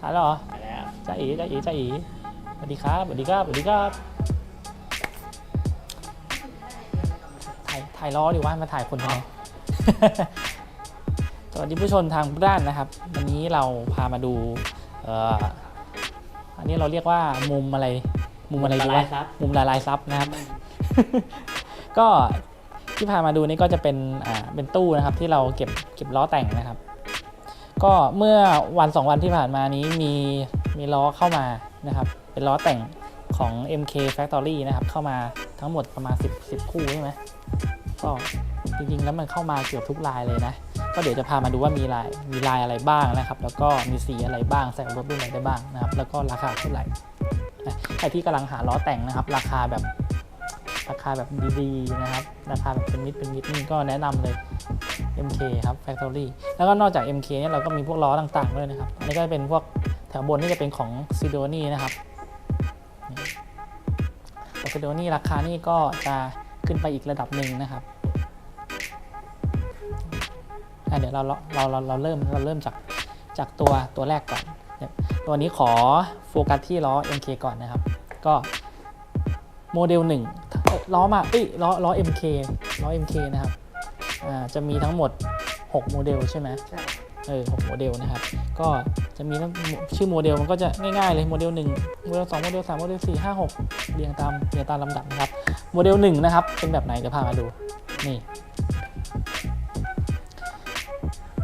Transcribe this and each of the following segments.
ถ่ายแล้วเหรอไปแล้วจ้าเอ๋จ้าเอ๋จ้าเอ๋สวัสดีครับสวัสดีครับสวัสดีครับถ่ายถ่ายล้อดีว่ามาถ่ายคนทำไมสวัสดีผู้ชมทางบ้านนะครับ วันนี้เราพามาดูเอ่ออันนี้เราเรียกว่ามุมอะไร มุมอะไรดีละลาวะยซับมุมละลายซับนะครับ ก็ที่พามาดูนี่ก็จะเป็นอ่าเป็นตู้นะครับ ที่เราเก็บเก็บล้อแต่งนะครับ ก็เมื่อวันสองวันที่ผ่านมานี้มีมีล้อเข้ามานะครับเป็นล้อแต่งของ MK Factory นะครับเข้ามาทั้งหมดประมาณ 10 10 คู่ใช่ไหมก็จริงๆแล้วมันเข้ามาเกือบทุกลายเลยนะ ก็เดี๋ยวจะพามาดูว่ามีลายมีลายอะไรบ้างนะครับ แล้วก็มีสีอะไรบ้างใส่รถรุ่นไหนได้บ้างนะครับ แล้วก็ราคาเท่าไหร่ใครที่กำลังหาล้อแต่งนะครับ ราคาแบบราคาแบบดีๆนะครับ ราคาแบบเป็นมิตรเป็นมิตรนี่ก็แนะนำเลย MK ครับ Factory แล้วก็นอกจาก MK เนี่ยเราก็มีพวกล้อต่างๆด้วยนะครับ อันนี้ก็จะเป็นพวกแถวบนนี่จะเป็นของ s i d o n y นะครับแต่ s i d o n y ราคานี่ก็จะขึ้นไปอีกระดับหนึ่งนะครับเดี๋ยวเราเราเราเราเริ่มเราเริ่มจากจากตัวตัวแรกก่อน ตัวนี้ขอโฟกัสที่ล้อ MK ก่อนนะครับ ก็โมเดลหนึ่งล้อมาเอ้ยล้อล้อ MK ล้อ MK นะครับ จะมีทั้งหมด 6 โมเดลใช่ไหมใช่เออ6โมเดลนะครับ ก็จะมีทั้งชื่อโมเดลมันก็จะง่ายๆเลยโมเดล1โมเดล2โมเดล3โมเดล4 5 6เรียงตามเรียงตามลำดับนะครับ โมเดล1นะครับ เป็นแบบไหนเดี๋ยวพามาดู นี่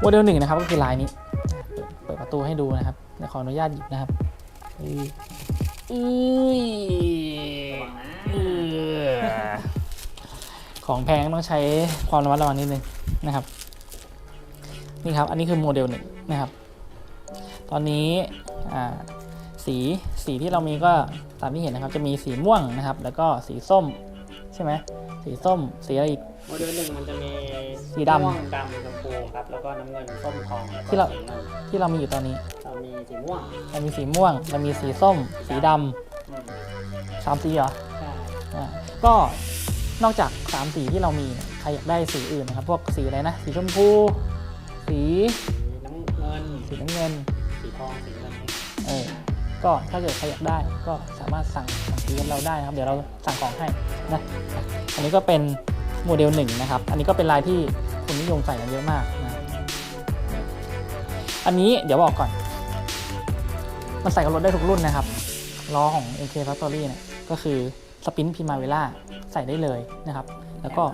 โมเดล1นะครับก็คือลายนี้ เปิดเปิดประตูให้ดูนะครับเดี๋ยวขออนุญาตหยิบนะครับอุ้ยอุ้ย ระวังนะ เออ ของแพงต้องใช้ความระมัดระวังนิดนึงนะครับ นี่ครับ อันนี้คือโมเดลหนึ่งนะครับ ตอนนี้อ่าสีสีที่เรามีก็ตามที่เห็นนะครับ จะมีสีม่วงนะครับ แล้วก็สีส้มใช่ไหมสีส้มสีอะไรอีกโมเดลหนึ่งมันจะมีสีดำม่วงดำชมพูครับแล้วก็น้ำเงินส้มทองแล้วก็ที่เราสีเงินที่เรามีอยู่ตอนนี้ เรามีสีม่วงเรามีสีม่วงเรามีสีส้ม สีดำอืมสามสีเหรอ ใช่อ่าก็ นอกจากสามสีที่เรามีเนี่ยใครอยากได้สีอื่นนะครับ พวกสีอะไรนะ สีชมพูสีสีน้ำเงิน สีน้ำเงิน สีทอง สีเงินเออก็ถ้าเกิดใครอยากได้ก็สามารถสั่งสั่งซื้อกับเราได้นะครับ เดี๋ยวเราสั่งของให้นะ อันนี้ก็เป็นโมเดลหนึ่งนะครับ อันนี้ก็เป็นลายที่คนนิยมใส่กันเยอะมากนะ อันนี้เดี๋ยวบอกก่อน มันใส่กับรถได้ทุกรุ่นนะครับ ล้อของ MK Factory เนี่ยก็คือ สปินพิมาเวล่าใส่ได้เลยนะครับ แล้วก็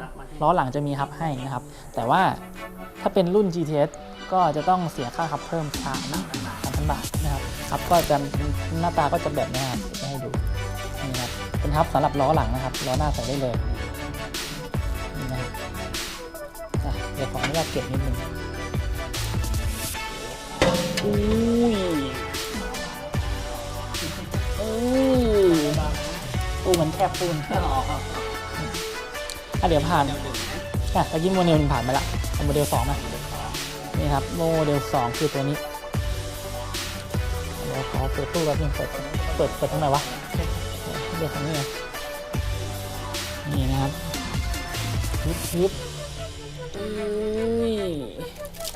ล้อหลังจะมีฮับให้นะครับ แต่ว่าถ้าเป็นรุ่น GTS ก็จะต้องเสียค่าฮับเพิ่มสามสามพันบาทนะครับฮับก็จะหน้าตาก็จะแบบนี้ครับจะให้ดูนี่ครับเป็นฮับสำหรับล้อหลังนะครับล้อหน้าใส่ได้เลยนี่นะครับอะเดี๋ยวขออนุญาตเก็บนิดนึงอุ้ย ตู้เหมือนแคบปูนอ๋ออะเดี๋ยวผ่านอะตะกี้โมเดลหนึ่งผ่านไปละเอาโมเดลสองมานี่ครับโมเดลสองคือตัวนี้เดี๋ยวขอเปิดตู้แป๊บนึงเปิดเปิดเปิดตรงไหนวะเดี๋ยวตรงนี้ไงนี่นะครับยึบยึบอุ้ย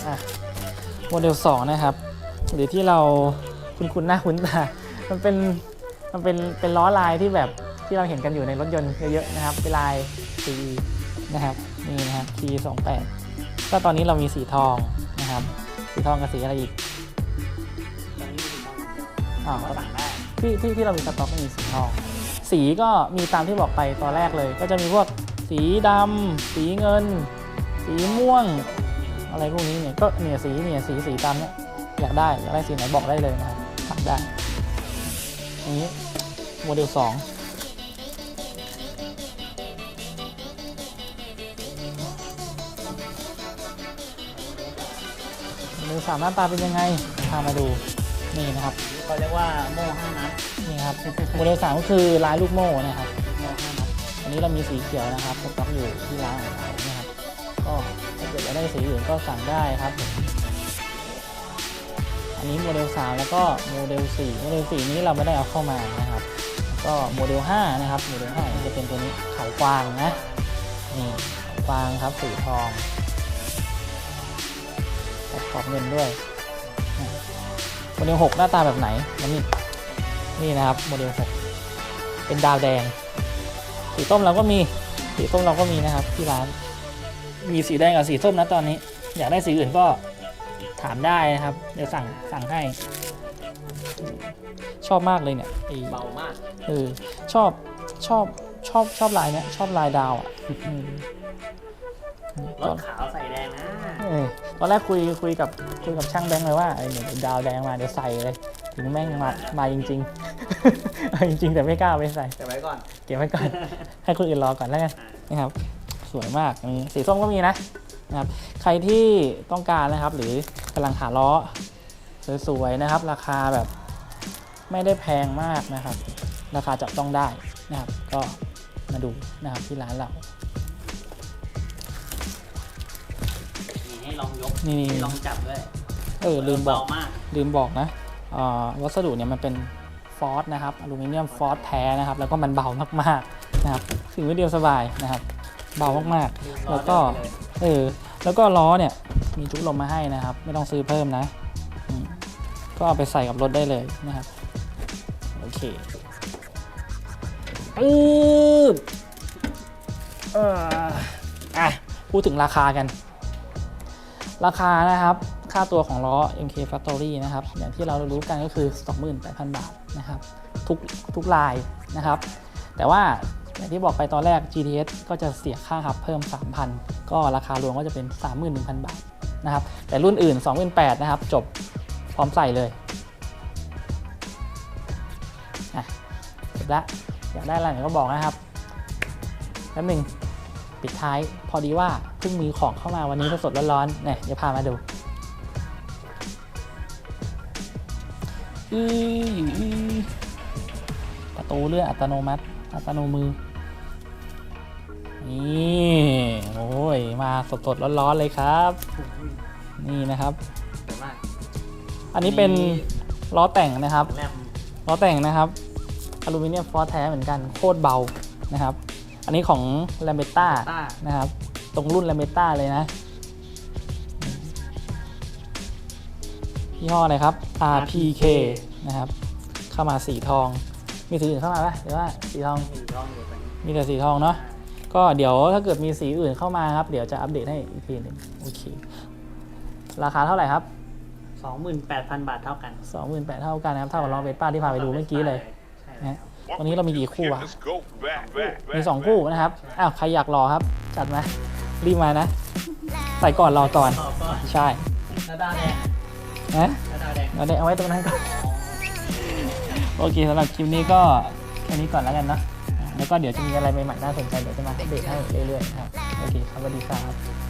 อะโมเดลสองนะครับหรือที่เราคุ้นคุ้นๆหน้าคุ้นตามันเป็นมันเป็นเป็นล้อลายที่แบบ ที่เราเห็นกันอยู่ในรถยนต์เยอะๆนะครับเป็นลาย C นะครับนี่นะครับ T28 ก็ตอนนี้เรามีสีทองนะครับ สีทองกับสีอะไรอีกอนนี้มีสีทงอ๋อที่ที่ที่เรามีสต็อกมีสีทอง สีก็มีตามที่บอกไปตอนแรกเลย ก็จะมีพวกสีดำสีเงิน สีม่วง อะไรพวกนี้เนี่ยก็เนี่ยสีเนี่ยสีสีตามเนี่ยอยากได้อยากได้สีไหนบอกได้เลยนะครับสั่งได้อย่นี้โมเดล2 มเดลสามหน้าตาเป็นยังไงพามาดูนี่นะครับเขาเรียกว่าโม่ห้านัดนี่ครับโมเดลสามก็คือลายลูกโม่นะครับโม่ห้านัดอันนี้เรามีสีเขียวนะครับสต็อกอยู่ที่ร้านของเรานะครับ ก็ถ้าเกิดอยากได้สีอื่นก็สั่งได้ครับผมอันนี้โมเดล3แล้วก็โมเดล4โมเดล4นี้เราไม่ได้เอาเข้ามานะครับแล้วก็โมเดล5นะครับโมเดล5จะเป็นตัวนี้เขากวางนะนี่เขากวางครับสีทอง ขอบเงินด้วยอะโทโมเดล6หน้าตาแบบไหนแล้วนี่นี่นะครับโมเดล6เป็นดาวแดง สีส้มเราก็มีสีส้มเราก็มีนะครับที่ร้าน มีสีแดงกับสีส้มนะตอนนี้ อยากได้สีอื่นก็ถามได้นะครับ เดี๋ยวสั่งสั่งให้ ชอบมากเลยเนี่ยไอ้เบามากเออชอบชอบชอบชอบลายเนี้ยชอบลายดาวอะอืมรถขาวใส่แดงนะเออตอนแรกคุยคุยกับคุยกับช่างแบงค์เลยว่าไอ้เนี่ยดาวแดงมาเดี๋ยวใส่เลยถึงแม่งมามาจริงๆเอาจริง ๆ แต่ไม่กล้าเอาไปใส่ เก็บไว้ก่อน เก็บไว้ก่อน ให้คนอื่นรอก่อนแล้วกันอ่านะครับ สวยมากนี่สีส้มก็มีนะนะครับ ใครที่ต้องการนะครับ หรือกำลังหาล้อสวยๆนะครับ ราคาแบบไม่ได้แพงมากนะครับ ราคาจับต้องได้นะครับ ก็มาดูนะครับที่ร้านเรา ให้ลองยกนี่ให้ลองจับด้วยเออลืมบอกเบามากลืมบอกนะอ่าวัสดุเนี่ยมันเป็นฟอสนะครับอลูมิเนียมฟอสแท้นะครับ แล้วก็มันเบามากๆนะครับถือว่าเดียวสบายนะครับ เบามากๆ แล้วก็รอได้เลยเออแล้วก็ล้อเนี่ยมีจุกลมมาให้นะครับ ไม่ต้องซื้อเพิ่มนะอืมก็เอาไปใส่กับรถได้เลยนะครับ โอเคอืบเอออะพูดถึงราคากัน ราคานะครับ ค่าตัวของล้อ MK Factory นะครับ อย่างที่เรารู้กันก็คือ 28,000 บาทนะครับ ทุกทุกลายนะครับ แต่ว่าอย่างที่บอกไปตอนแรก GTS ก็จะเสียค่าหับเพิ่ม 3,000 ก็ราคารวมก็จะเป็น 31,000 บาทนะครับ แต่รุ่นอื่น 28,000นะครับ จบพร้อมใส่เลยอะจบละอยากได้อะไรก็บอกนะครับแป๊บหนึ่ง ปิดท้าย พอดีว่าเพิ่งมีของเข้ามาวันนี้สดๆร้อนๆเนี่ยเดี๋ยวพามาดูอืออือประตูเลื่อนอัตโนมัติ อัตโนมือ นี่โอ้ยมาสดๆร้อนๆเลยครับ นี่นะครับสวยมากอันนี้เป็นล้อแต่งนะครับแรมล้อแต่งนะครับอลูมิเนียมฟอสแท้เหมือนกันโคตรเบานะครับ อันนี้ของ l a m b e t t a ต้านะครับ ตรงรุ่น l a m b e t t a เลยนะยี่ห้ออะไรครับ RPK นะครับ เข้ามาสีทอง มีสีอื่นเข้ามาปะหรือว่าสีทองสีทองอยู่ตรงนี้มีแต่สีทองเนาะ ก็เดี๋ยวถ้าเกิดมีสีอื่นเข้ามาครับ เดี๋ยวจะอัปเดตให้อีกทีหนึ่งโอเค ราคาเท่าไหร่ครับสองหมื่นแปดพันบาทเท่ากัน 28,000 เท่ากันนะครับ เท่ากับล้อเวสป้าที่พาไปดูเมื่อกี้เลยใช่นะแล้ ววันนี้เรามีกี่คู่อะ Let's go back, back, มี back. สองคู่นะครับอ้าวใครอยากรอครับ จัดมารีบมานะ ใส่ก่อนรอก่อนต่อก็ใช่แล้วดาวแดงนะแล้วดาวแดงเราได้เอาไว้ตรงนั้นก่อนโอเคสำหรับคลิปนี้ก็แค่นี้ก่อนแล้วกันเนอะแล้วก็เดี๋ยวจะมีอะไรใหม่ๆน่าสนใจเดี๋ยวจะมาอัปเดตให้เรื่อยๆนะครับโอเคครับสวัสดีครับ